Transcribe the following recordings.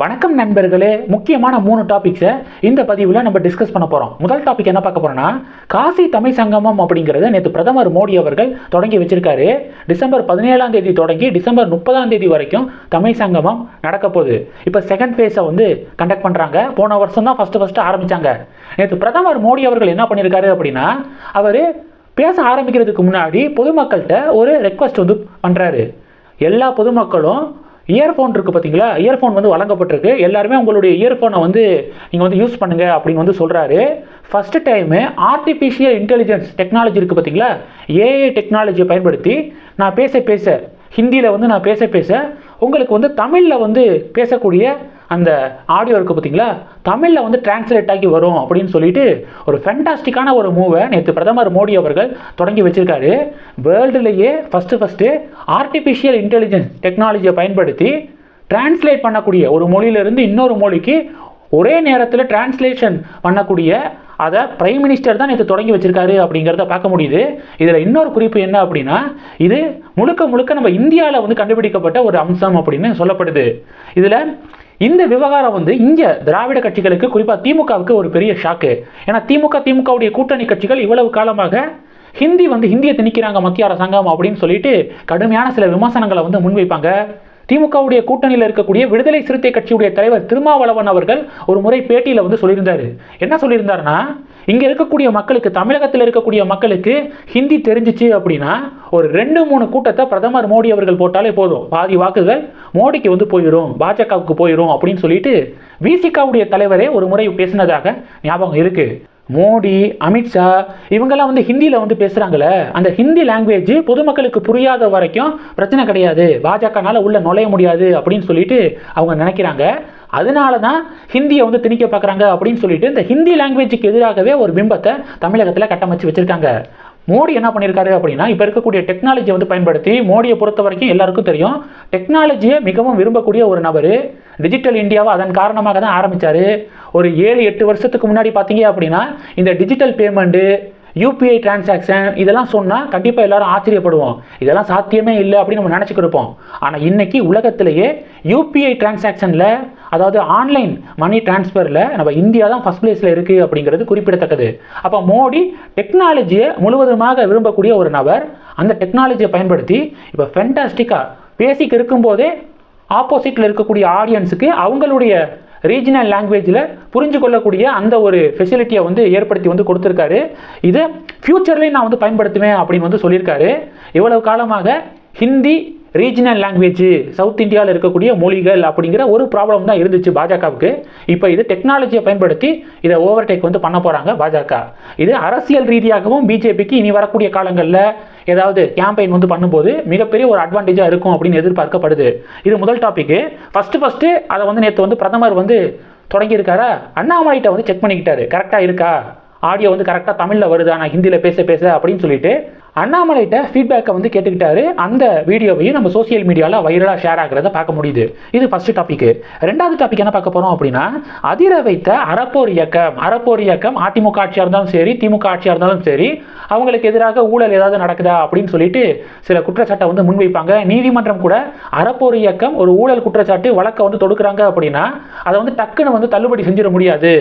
வணக்கம் நண்பர்களே முக்கியமான மூணு டாபிக்ஸை இந்த பதிவில் நம்ம டிஸ்கஸ் பண்ண போகிறோம் முதல் டாபிக் என்ன பார்க்க போகிறோம்னா காசி தமிழ் சங்கமம் அப்படிங்கிறத நேற்று பிரதமர் மோடி அவர்கள் தொடங்கி வச்சிருக்காரு. டிசம்பர் பதினேழாம் தேதி தொடங்கி டிசம்பர் முப்பதாம் தேதி வரைக்கும் தமிழ் சங்கமம் நடக்க போகுது. இப்போ செகண்ட் ஃபேஸை வந்து கண்டக்ட் பண்ணுறாங்க போன வருஷம் தான் ஃபஸ்ட்டு ஃபஸ்ட்டு ஆரம்பித்தாங்க நேற்று பிரதமர் மோடி அவர்கள் என்ன பண்ணியிருக்காரு அப்படின்னா அவர் பேச ஆரம்பிக்கிறதுக்கு முன்னாடி பொதுமக்கள்கிட்ட ஒரு ரெக்வஸ்ட் வந்து பண்ணுறாரு எல்லா பொதுமக்களும் இயர்ஃபோன் இருக்குது பார்த்தீங்களா இயர்ஃபோன் வந்து வழங்கப்பட்டிருக்கு. எல்லாருமே உங்களுடைய இயர்ஃபோனை வந்து நீங்கள் வந்து யூஸ் பண்ணுங்க அப்படின்னு வந்து சொல்கிறாரு first time artificial intelligence technology இருக்குது பார்த்தீங்களா ஏஐ டெக்னாலஜியை பயன்படுத்தி நான் பேச பேச ஹிந்தியில் வந்து நான் பேச பேச உங்களுக்கு வந்து தமிழில் வந்து பேசக்கூடிய அந்த ஆடியோ இருக்குது பார்த்தீங்களா தமிழில் வந்து டிரான்ஸ்லேட் ஆகி வரும் அப்படின்னு சொல்லிட்டு ஒரு ஃபென்டாஸ்டிக்கான ஒரு மூவை நேற்று பிரதமர் மோடி அவர்கள் தொடங்கி வச்சுருக்காரு. வேர்ல்டுலேயே ஃபஸ்ட்டு ஃபஸ்ட்டு ஆர்டிஃபிஷியல் இன்டெலிஜென்ஸ் டெக்னாலஜியை பயன்படுத்தி டிரான்ஸ்லேட் பண்ணக்கூடிய ஒரு மொழியிலிருந்து இன்னொரு மொழிக்கு ஒரே நேரத்தில் டிரான்ஸ்லேஷன் பண்ணக்கூடிய அதை பிரைம் மினிஸ்டர் தான் நேற்று தொடங்கி வச்சிருக்காரு அப்படிங்கிறத பார்க்க முடியுது. இதில் இன்னொரு குறிப்பு என்ன அப்படின்னா இது முழுக்க முழுக்க நம்ம இந்தியாவில் வந்து கண்டுபிடிக்கப்பட்ட ஒரு அம்சம் அப்படின்னு சொல்லப்படுது. இதில் இந்த விவகாரம் வந்து இங்கே திராவிட கட்சிகளுக்கு குறிப்பாக திமுகவுக்கு ஒரு பெரிய ஷாக்கு ஏன்னா திமுக திமுகவுடைய கூட்டணி கட்சிகள் இவ்வளவு காலமாக ஹிந்தி வந்து ஹிந்தியை திணிக்கிறாங்க மத்திய அரசாங்கம் அப்படின்னு சொல்லிட்டு கடுமையான சில விமர்சனங்களை வந்து முன்வைப்பாங்க. திமுகவுடைய கூட்டணியில் இருக்கக்கூடிய விடுதலை சிறுத்தை கட்சியுடைய தலைவர் திருமாவளவன் அவர்கள் ஒரு முறை பேட்டியில் வந்து சொல்லியிருந்தார். என்ன சொல்லியிருந்தாருன்னா இங்கே இருக்கக்கூடிய மக்களுக்கு தமிழகத்தில் இருக்கக்கூடிய மக்களுக்கு ஹிந்தி தெரிஞ்சிச்சு அப்படின்னா ஒரு ரெண்டு மூணு கூட்டத்தை பிரதமர் மோடி அவர்கள் போட்டாலே போதும். பாதி வாக்குகள் மோடிக்கு வந்து போயிடும் பாஜகவுக்கு போயிடும் அப்படின்னு சொல்லிட்டு விசிகாவுடைய தலைவரே ஒரு முறை பேசினதாக ஞாபகம் இருக்கு. மோடி அமித்ஷா இவங்கெல்லாம் வந்து ஹிந்தியில் வந்து பேசுகிறாங்களே அந்த ஹிந்தி லாங்குவேஜ் பொதுமக்களுக்கு புரியாத வரைக்கும் பிரச்சனை கிடையாது. பாஜகனால உள்ளே நுழைய முடியாது அப்படின்னு சொல்லிட்டு அவங்க நினைக்கிறாங்க. அதனால தான் ஹிந்தியை வந்து திணிக்க பார்க்குறாங்க அப்படின்னு சொல்லிட்டு இந்த ஹிந்தி லாங்குவேஜுக்கு எதிராகவே ஒரு பிம்பத்தை தமிழகத்தில் கட்டமைச்சு வச்சுருக்காங்க. மோடி என்ன பண்ணியிருக்காரு அப்படின்னா இப்போ இருக்கக்கூடிய டெக்னாலஜியை வந்து பயன்படுத்தி மோடியை பொறுத்த வரைக்கும் எல்லாருக்கும் தெரியும். டெக்னாலஜியை மிகவும் விரும்பக்கூடிய ஒரு நபர் டிஜிட்டல் இந்தியாவை அதன் காரணமாக தான் ஆரம்பித்தார் ஒரு ஏழு எட்டு வருஷத்துக்கு முன்னாடி பார்த்தீங்க அப்படின்னா இந்த டிஜிட்டல் பேமெண்ட்டு யூபிஐ டிரான்சாக்ஷன் இதெல்லாம் சொன்னால் கண்டிப்பாக எல்லாரும் ஆச்சரியப்படுவோம். இதெல்லாம் சாத்தியமே இல்லை அப்படின்னு நம்ம நினச்சிக்கிருப்போம் ஆனால் இன்னைக்கு உலகத்திலேயே யூபிஐ டிரான்சாக்ஷனில் அதாவது ஆன்லைன் மணி டிரான்ஸ்ஃபரில் நம்ம இந்தியா தான் ஃபஸ்ட் பிளேஸில் இருக்குது அப்படிங்கிறது குறிப்பிடத்தக்கது. அப்போ மோடி டெக்னாலஜியை முழுவதுமாக விரும்பக்கூடிய ஒரு நபர் அந்த டெக்னாலஜியை பயன்படுத்தி இப்போ ஃபென்டாஸ்டிக்காக பேசிக் இருக்கும்போதே ஆப்போசிட்டில் இருக்கக்கூடிய ஆடியன்ஸுக்கு அவங்களுடைய ரீஜினல் லாங்குவேஜில் புரிஞ்சு கொள்ளக்கூடிய அந்த ஒரு ஃபெசிலிட்டியை வந்து ஏற்படுத்தி வந்து கொடுத்துருக்காரு. இதை ஃப்யூச்சர்லேயும் நான் வந்து பயன்படுத்துவேன் அப்படின்னு வந்து சொல்லியிருக்காரு. இவ்வளவு காலமாக ஹிந்தி ரீஜினல் லாங்குவேஜ் சவுத் இந்தியாவில் இருக்கக்கூடிய மொழிகள் அப்படிங்கிற ஒரு ப்ராப்ளம் தான் இருந்துச்சு பாஜகவுக்கு. இப்போ இது டெக்னாலஜியை பயன்படுத்தி இதை ஓவர்டேக் வந்து பண்ண போகிறாங்க பாஜக. இது அரசியல் ரீதியாகவும் பிஜேபிக்கு இனி வரக்கூடிய காலங்களில் ஏதாவது கேம்பெயின் வந்து பண்ணும்போது மிகப்பெரிய ஒரு அட்வான்டேஜாக இருக்கும் அப்படின்னு எதிர்பார்க்கப்படுது. இது முதல் டாபிக்கு ஃபஸ்ட்டு ஃபஸ்ட்டு அதை வந்து நேற்று வந்து பிரதமர் வந்து தொடங்கியிருக்காரா? அண்ணாமலைகிட்ட வந்து செக் பண்ணிக்கிட்டாரு. கரெக்டாக இருக்கா? ஆடியோ வந்து கரெக்டாக தமிழில் வருதா? நான் ஹிந்தியில் பேச பேச அப்படின்னு சொல்லிட்டு அண்ணாமலைகிட்ட ஃபீட்பேக்கை வந்து கேட்டுக்கிட்டாரு. அந்த வீடியோவையும் நம்ம சோசியல் மீடியாவில் வைரலாக ஷேர் ஆகிறத பார்க்க முடியுது. இது ஃபஸ்ட்டு டாப்பிக்கு ரெண்டாவது டாபிக் என்ன பார்க்க போகிறோம் அப்படின்னா அதிர வைத்த அறப்போர் இயக்கம். அறப்போர் இயக்கம் அதிமுக ஆட்சியாக இருந்தாலும் சரி திமுக ஆட்சியாக இருந்தாலும் சரி அவங்களுக்கு எதிராக ஊழல் ஏதாவது நடக்குதா அப்படின்னு சொல்லிட்டு சில குற்றச்சாட்டை வந்து முன்வைப்பாங்க. நீதிமன்றம் கூட அறப்போர் இயக்கம் ஒரு ஊழல் குற்றச்சாட்டு வழக்கை வந்து தொடுக்கிறாங்க அப்படின்னா அதை வந்து டக்குன்னு வந்து தள்ளுபடி செஞ்சிட முடியாது.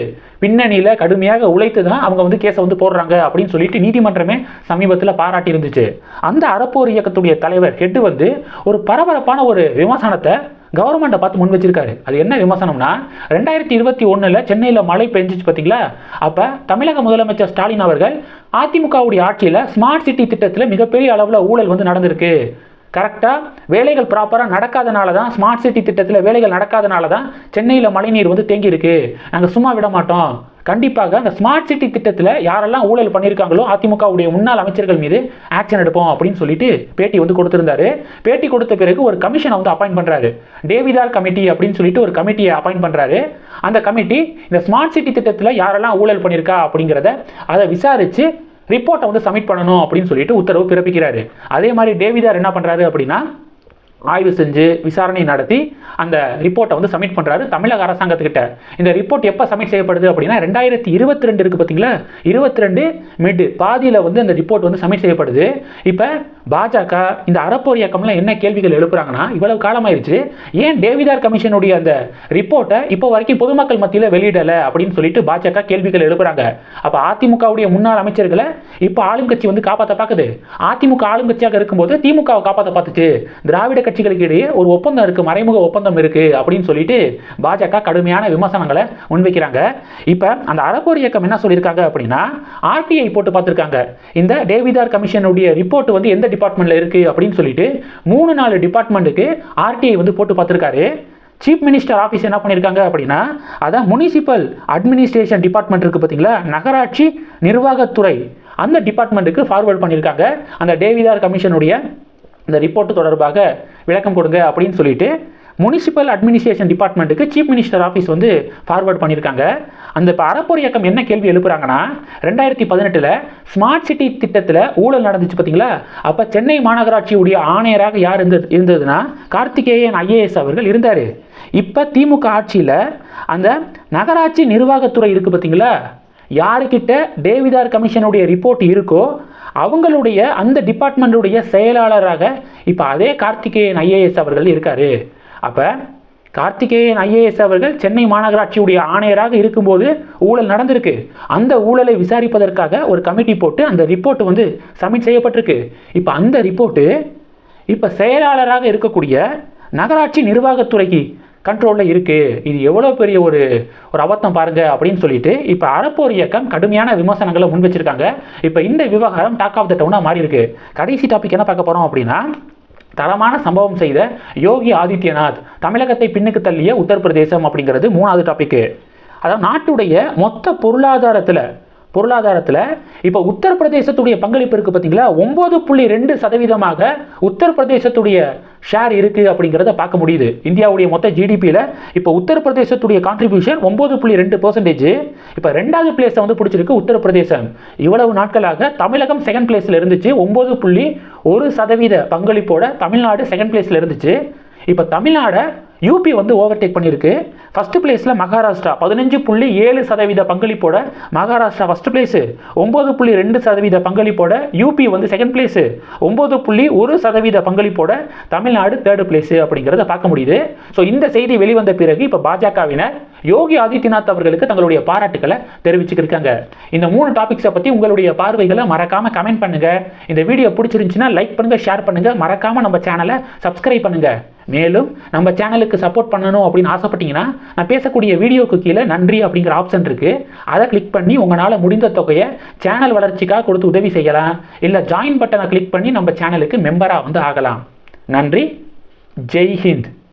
பின்னணியில் கடுமையாக உழைத்து தான் அவங்க வந்து கேஸை வந்து போடுறாங்க அப்படின்னு சொல்லிட்டு நீதிமன்றமே சமீபத்தில் பாராட்டி இருந்துச்சு அந்த அறப்போர் இயக்கத்துடைய தலைவர் ஹெட் வந்து ஒரு பரபரப்பான ஒரு விமர்சனத்தை கவர்மெண்ட்டை பார்த்து முன் வச்சிருக்காரு அது என்ன விமர்சனம்னா ரெண்டாயிரத்தி இருபத்தி ஒன்றில் சென்னையில் மழை பெஞ்சிச்சு பார்த்தீங்களா அப்போ தமிழக முதலமைச்சர் ஸ்டாலின் அவர்கள் அதிமுகவுடைய ஆட்சியில் ஸ்மார்ட் சிட்டி திட்டத்தில் மிகப்பெரிய அளவில் ஊழல் வந்து நடந்திருக்கு. கரெக்டாக வேலைகள் ப்ராப்பராக நடக்காதனால தான் ஸ்மார்ட் சிட்டி திட்டத்தில் வேலைகள் நடக்காதனால தான் சென்னையில் மழைநீர் வந்து தேங்கியிருக்கு. நாங்கள் சும்மா விட மாட்டோம். கண்டிப்பாக அந்த ஸ்மார்ட் சிட்டி திட்டத்தில் யாரெல்லாம் ஊழல் பண்ணியிருக்காங்களோ அதிமுகவுடைய முன்னாள் அமைச்சர்கள் மீது ஆக்ஷன் எடுப்போம் அப்படின்னு சொல்லிட்டு பேட்டி வந்து கொடுத்துருந்தாரு. பேட்டி கொடுத்த பிறகு ஒரு கமிஷனை வந்து அப்பாயிண்ட் பண்ணுறாரு டேவிதார் கமிட்டி அப்படின்னு சொல்லிட்டு ஒரு கமிட்டியை அப்பாயிண்ட் பண்ணுறாரு அந்த கமிட்டி இந்த ஸ்மார்ட் சிட்டி திட்டத்தில் யாரெல்லாம் ஊழல் பண்ணியிருக்கா அப்படிங்கிறத அதை விசாரித்து ரிப்போர்ட்டை வந்து சப்மிட் பண்ணணும் அப்படின்னு சொல்லிட்டு உத்தரவு பிறப்பிக்கிறாரு. அதே மாதிரி டேவிதார் என்ன பண்ணுறாரு அப்படின்னா ஆய்வு செஞ்சு விசாரணை நடத்தி அந்த ரிப்போர்ட்டை வந்து சப்மிட் பண்ணுறாரு தமிழக அரசாங்கத்துக்கிட்ட. இந்த ரிப்போர்ட் எப்போ சப்மிட் செய்யப்படுது அப்படின்னா ரெண்டாயிரத்தி இருபத்தி ரெண்டு இருக்குது பார்த்தீங்களா இருபத்தி ரெண்டு மிட் பாதியில் வந்து அந்த ரிப்போர்ட் வந்து சப்மிட் செய்யப்படுது. இப்போ பாஜக இந்த அறப்போர் இயக்கம்லாம் என்ன கேள்விகள் எழுப்புறாங்கன்னா இவ்வளவு காலமாயிருச்சு. ஏன் டேவிதார் கமிஷனுடைய அந்த ரிப்போர்ட்டை இப்போ வரைக்கும் பொதுமக்கள் மத்தியில் வெளியிடலை அப்படின்னு சொல்லிட்டு பாஜக கேள்விகள் எழுப்புறாங்க. அப்போ அதிமுகவுடைய முன்னாள் அமைச்சர்களை இப்போ ஆளுங்கட்சி வந்து காப்பாற்ற பார்க்குது அதிமுக ஆளுங்கட்சியாக இருக்கும்போது திமுகவை காப்பாற்ற பார்த்துச்சு. திராவிட கட்சிகளுக்கு இடையே ஒரு ஒப்பந்தம் இருக்கு மறைமுக ஒப்பந்தம் இருக்கு அப்படின்னு சொல்லிட்டு பாஜக கடுமையான விமர்சனங்களை முன்வைக்கிறாங்க. இப்போ அந்த அறப்போர் இயக்கம் என்ன சொல்லியிருக்காங்க அப்படின்னா ஆர்டிஐ போட்டு பார்த்துருக்காங்க. இந்த டேவிதார் கமிஷனுடைய ரிப்போர்ட் வந்து எந்த டிபார்ட்மெண்ட்ல இருக்குது அப்படின்னு சொல்லிட்டு மூணு நாலு டிபார்ட்மெண்ட்டுக்கு ஆர்டிஐ வந்து போட்டு பார்த்துருக்காரு. சீஃப் மினிஸ்டர் ஆஃபீஸ் என்ன பண்ணியிருக்காங்க அப்படின்னா அதான் முனிசிபல் அட்மினிஸ்ட்ரேஷன் டிபார்ட்மெண்ட் இருக்குது பார்த்தீங்களா? நகராட்சி நிர்வாகத்துறை. அந்த டிபார்ட்மெண்ட்டுக்கு ஃபார்வேர்ட் பண்ணியிருக்காங்க அந்த டேவிதார் கமிஷனுடைய இந்த ரிப்போர்ட் தொடர்பாக விளக்கம் கொடுங்க அப்படின்னு சொல்லிட்டு முனிசிபல் அட்மினிஸ்ட்ரேஷன் டிபார்ட்மெண்ட்டுக்கு சீஃப் மினிஸ்டர் ஆஃபீஸ் வந்து ஃபார்வர்ட் பண்ணியிருக்காங்க அந்த இப்போ அறப்போர் இயக்கம் என்ன கேள்வி எழுப்புறாங்கன்னா ரெண்டாயிரத்தி பதினெட்டில் ஸ்மார்ட் சிட்டி திட்டத்தில் ஊழல் நடந்துச்சு பார்த்தீங்களா அப்போ சென்னை மாநகராட்சியுடைய ஆணையராக யார் இருந்தது இருந்ததுன்னா கார்த்திகேயன் ஐஏஎஸ் அவர்கள் இருந்தார். இப்போ திமுக ஆட்சியில் அந்த நகராட்சி நிர்வாகத்துறை இருக்குது பார்த்தீங்களா யாருக்கிட்ட டேவிதார் கமிஷனுடைய ரிப்போர்ட் இருக்கோ அவங்களுடைய அந்த டிபார்ட்மெண்ட்டுடைய செயலாளராக இப்போ அதே கார்த்திகேயன் ஐஏஎஸ் அவர்கள் இருக்காரு. அப்போ கார்த்திகேயன் ஐஏஎஸ் அவர்கள் சென்னை மாநகராட்சியுடைய ஆணையராக இருக்கும்போது ஊழல் நடந்திருக்கு. அந்த ஊழலை விசாரிப்பதற்காக ஒரு கமிட்டி போட்டு அந்த ரிப்போர்ட் வந்து சப்மிட் செய்யப்பட்டிருக்கு. இப்போ அந்த ரிப்போர்ட்டு இப்போ செயலாளராக இருக்கக்கூடிய நகராட்சி நிர்வாகத்துறைக்கு கண்ட்ரோலில் இருக்குது இது எவ்வளோ பெரிய ஒரு ஒரு அபத்தம் பாருங்க அப்படின்னு சொல்லிட்டு இப்போ அறப்போர் இயக்கம் கடுமையான விமர்சனங்களை முன் வச்சிருக்காங்க. இப்போ இந்த விவகாரம் டாக் ஆஃப் த டவுனாக மாறி இருக்கு கடைசி டாபிக் என்ன பார்க்க போகிறோம் அப்படின்னா தரமான சம்பவம் செய்த யோகி ஆதித்யநாத் தமிழகத்தை பின்னுக்கு தள்ளிய உத்தரப்பிரதேசம் அப்படிங்கிறது மூணாவது டாபிக்கு அதாவது நாட்டுடைய மொத்த பொருளாதாரத்தில் பொருளாதாரத்தில் இப்போ உத்தரப்பிரதேசத்துடைய பங்களிப்பு இருக்குது பார்த்தீங்களா ஒம்பது புள்ளி ரெண்டு சதவீதமாக உத்தரப்பிரதேசத்துடைய ஷேர் இருக்குது அப்படிங்கிறத பார்க்க முடியுது. இந்தியாவுடைய மொத்த ஜிடிபியில் இப்போ உத்தரப்பிரதேசத்துடைய கான்ட்ரிபியூஷன் ஒம்பது புள்ளி ரெண்டு பர்சன்டேஜ் இப்போ ரெண்டாவது பிளேஸை வந்து பிடிச்சிருக்கு உத்தரப்பிரதேசம். இவ்வளவு நாட்களாக தமிழகம் செகண்ட் பிளேஸில் இருந்துச்சு. ஒம்பது புள்ளி ஒரு சதவீத பங்களிப்போட தமிழ்நாடு செகண்ட் பிளேஸில் இருந்துச்சு. இப்போ தமிழ்நாடை யூபி வந்து ஓவர்டேக் பண்ணியிருக்கு. ஃபஸ்ட்டு பிளேஸில் மகாராஷ்டிரா பதினஞ்சு புள்ளி ஏழு சதவீத பங்களிப்போட மகாராஷ்டிரா ஃபர்ஸ்ட் பிளேஸு ஒம்பது புள்ளி ரெண்டு சதவீத பங்களிப்போட யூபி வந்து செகண்ட் பிளேஸு ஒம்பது புள்ளி ஒரு சதவீத பங்களிப்போட தமிழ்நாடு தேர்டு பிளேஸு அப்படிங்கிறத பார்க்க முடியுது. ஸோ இந்த செய்தி வெளிவந்த பிறகு இப்போ பாஜகவினர் யோகி ஆதித்யநாத் அவர்களுக்கு தங்களுடைய பாராட்டுக்களை தெரிவிச்சுக்கிருக்காங்க. இந்த மூணு டாபிக்ஸை பற்றி உங்களுடைய பார்வைகளை மறக்காம கமெண்ட் பண்ணுங்க. இந்த வீடியோ பிடிச்சிருந்துச்சுன்னா லைக் பண்ணுங்க ஷேர் பண்ணுங்க. மறக்காம நம்ம சேனலை சப்ஸ்கிரைப் பண்ணுங்க. மேலும் நம்ம சேனலுக்கு சப்போர்ட் பண்ணணும் அப்படின்னு ஆசைப்பட்டீங்கன்னா நான் பேசக்கூடிய வீடியோக்கு கீழே நன்றி அப்படிங்கிற ஆப்ஷன் இருக்கு. அதை கிளிக் பண்ணி உங்களால் முடிந்த தொகையை சேனல் வளர்ச்சிக்காக கொடுத்து உதவி செய்யலாம். இல்லை ஜாயின் பட்டனை கிளிக் பண்ணி நம்ம சேனலுக்கு மெம்பராக வந்து ஆகலாம். நன்றி. ஜெய் ஹிந்த்.